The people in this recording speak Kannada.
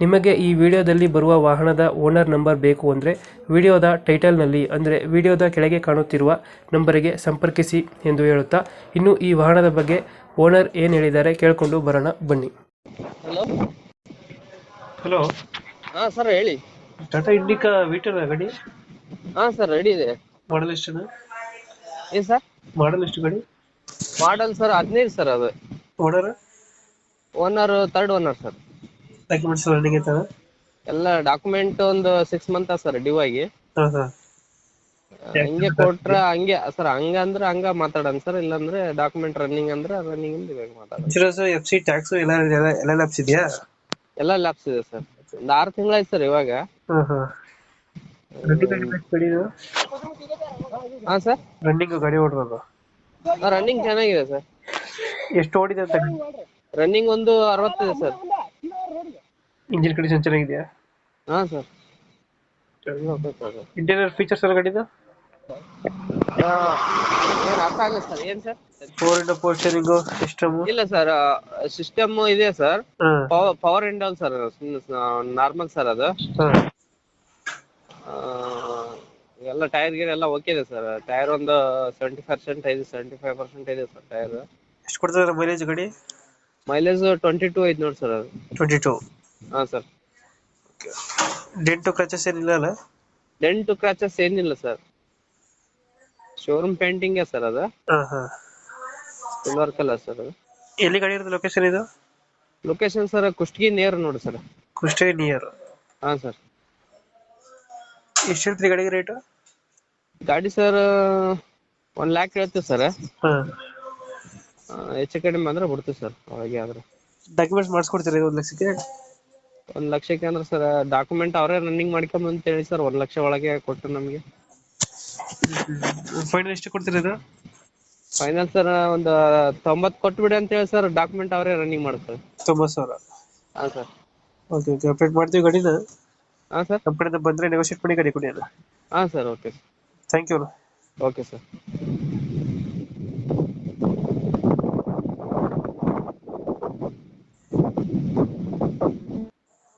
ನಿಮಗೆ ಈ ವಿಡಿಯೋದಲ್ಲಿ ಬರುವ ವಾಹನದ ಓನರ್ ನಂಬರ್ ಬೇಕು ಅಂದರೆ ವಿಡಿಯೋದ ಟೈಟಲ್ನಲ್ಲಿ ಅಂದರೆ ವಿಡಿಯೋದ ಕೆಳಗೆ ಕಾಣುತ್ತಿರುವ ನಂಬರಿಗೆ ಸಂಪರ್ಕಿಸಿ ಎಂದು ಹೇಳುತ್ತಾ ಇನ್ನು ಈ ವಾಹನದ ಬಗ್ಗೆ ಓನರ್ ಏನು ಹೇಳಿದ್ದಾರೆ ಕೇಳಿಕೊಂಡು ಬರೋಣ ಬನ್ನಿ. ಹಲೋ? ಹಲೋ? ಹಾ ಸರ್ ಹೇಳಿ. ಟಾಟಾ ಇಂಡಿಕಾ ವೀಟರ್ ಗಾಡಿ? ಹಾ ಸರ್ ರೆಡಿ ಇದೆ. ಮಾಡಲ್ ಎಷ್ಟು ಏನ್ ಸರ್? ಮಾಡಲ್ ಎಷ್ಟು ಗಾಡಿ? ಮಾಡಲ್ ಸರ್ ಹದಿನೈದು ಸರ್ ಅದು. Owner owner third owner sir. Documents running ಐತದ ಎಲ್ಲ ಡಾಕ್ಯುಮೆಂಟ್ ಒಂದು ಸಿಕ್ಸ್ ಮಂತ್ ಸರ್ ಡ್ಯೂ ಆಗಿ. ಹಾಂ ಹಾಂ. ಹಂಗೆ ಕೊಟ್ರ ಹಂಗೆ ಸರ್ ಹಂಗ ಅಂದ್ರೆ ಹಂಗ ಮಾತಾಡನ್ ಸರ್ ಇಲ್ಲಾಂದ್ರೆ ಡಾಕ್ಯುಮೆಂಟ್ ರನ್ನಿಂಗ್ ಅಂದ್ರೆ ರನ್ನಿಂಗ್ ಇಂದ ಇವಾಗ ಮಾತಾಡೋಣ ಇನ್ಶೂರೆನ್ಸ್ ಎಫ್ ಸಿ ಟ್ಯಾಕ್ಸ್ ಎಲ್ಲ ಎಲ್ಲ ಲ್ಯಾಪ್ಸ್ ಇದೆಯಾ? ಎಲ್ಲ ಲ್ಯಾಪ್ಸ್ ಇದೆ ಸರ್ ಒಂದು ಆರು ತಿಂಗಳಾಯ್ತು ಸರ್ ಇವಾಗ. ಹಾಂ ಹಾಂ. ಸರ್ ರನ್ನಿಂಗ್ ಗಾಡಿ ಓಡಿರೋದು? ರನ್ನಿಂಗ್ ಚೆನ್ನಾಗಿದೆ ಸರ್ ಎಷ್ಟು ಓಡಿದೆ ಅಂತ? ರನ್ನಿಂಗ್ ಒಂದು ಅರವತ್ತಿದೆ ಸರ್ ಇಂಜಿನ್ ಕಂಡೀಷನ್ ಚೆನ್ನಾಗಿದೆಯಾ? ಹಾ ಸರ್. ಇಂಟೀರಿಯರ್ ಫೀಚರ್ಸ್ ಎಲ್ಲ ಗಾಡಿದು ಏನ್ ಅರ್ಥ ಸರ್. ಏನ್ ಸರ್? ಫೋರ್ ಇಂಡೋ ಸಿಸ್ಟಮ್ ಇಲ್ಲ ಸರ್ ಸಿಸ್ಟಮ್ ಇದೆ ಸರ್. ಹಾಂ. ಪವರ್ ಇಂಡಲ್ ಸರ್ ನಾರ್ಮಲ್ ಸರ್ ಅದು. ಹಾಂ. ಆ, ಎಲ್ಲ ಟೈರ್ ಗೀರ್ ಎಲ್ಲ ಓಕೆ ಇದೆ ಸರ್. ಟೈರ್ ಒಂದು ಸೆವೆಂಟಿ ಪರ್ಸೆಂಟ್ ಐದು ಸೆವೆಂಟಿ ಫೈವ್ ಪರ್ಸೆಂಟ್ ಇದೆ ಸರ್ ಟೈರ್ ಎಷ್ಟು ಕೊಡ್ತಾರೆ ಮೈಲೇಜ್ ಗಾಡಿ? ಮೈಲೇಜ್ ಟ್ವೆಂಟಿ ಟೂ ಐದು ನೋಡಿ ಸರ್ ಅದು. ಟ್ವೆಂಟಿ ಟು ಹಾಂ ಸರ್. ಡೆಂಟು ಕ್ರಚಸ್ ಏನಿಲ್ಲ ಅಲ್ಲ? ಡೆಂಟು ಕ್ರಾಚಸ್ ಏನಿಲ್ಲ ಸರ್. ಶೋರೂಮ್ ಪೇಂಟಿಂಗೇ ಸರ್ ಅದು? ಹಾಂ ಹಾಂ. ಸಿಲ್ವರ್ ಕಲರ್ ಸರ್ ಅದು. ಎಲ್ಲಿ ಗಾಡಿ ಇರೋದು ಲೊಕೇಶನ್ ಇದು? ಲೊಕೇಶನ್ ಸರ್ ಕುಷ್ಟಗಿ ನಿಯರ್ ನೋಡಿ ಸರ್. ಕುಷ್ಟಗಿ ನಿಯರ್ ಹಾಂ ಸರ್. ಎಷ್ಟು ಹೇಳ್ತೀರಿ ಗಾಡಿಗೆ ರೇಟು ಗಾಡಿ ಸರ್ ಒನ್ ಲ್ಯಾಕ್ ಹೇಳ್ತೀವಿ ಸರ್. ಹಾಂ. ಹೆಚ್ಚು ಕಡಿಮೆ ಅಂದ್ರೆ ಬಿಡ್ತೀವಿ ಸರ್ ಒಳಗೆ ಆದ್ರೆ. ಡಾಕ್ಯುಮೆಂಟ್ಸ್ ಮಾಡಿಸ್ಕೊಡ್ತೀರಿ ಒಂದು ಲಕ್ಷಕ್ಕೆ? ಒಂದ್ ಲಕ್ಷಕ್ಕೆ ಅಂದ್ರೆ ಸರ್ ಡಾಕ್ಯುಮೆಂಟ್ ಅವರೇ ರನ್ನಿಂಗ್ ಮಾಡ್ಕೊಂಡ್ ಅಂತ ಹೇಳಿ ಸರ್ ಒಂದ್ ಲಕ್ಷ ಒಳಗೆ ಕೊಟ್ಟು ನಮಗೆ. ಫೈನಲ್ ಎಷ್ಟು ಕೊಡ್ತೀರಿ ಇದು ಫೈನಲ್ ಸರ್ ಒಂದು ತೊಂಬತ್ತು ಕೊಟ್ಬಿಡಿ ಅಂತ ಹೇಳಿ ಸರ್ ಡಾಕ್ಯುಮೆಂಟ್ ಅವರೇ ರನ್ನಿಂಗ್ ಮಾಡ್ತಾರೆ. ತೊಂಬತ್ತು ಸಾವಿರ? ಹಾಂ ಸರ್. ಓಕೆ ಓಕೆ ಅಪ್ಡೇಟ್ ಮಾಡ್ತೀವಿ ಗಾಡಿನ. ಹಾಂ ಸರ್. ನಮ್ಮ ಬಂದ್ರೆ ಬಂದರೆ ನೆಗೋಷಿಯೇಟ್ ಮಾಡಿ ಗಾಡಿ ಕೊಡಿ ಅಲ್ಲ ಹಾಂ sir okay thank you okay sir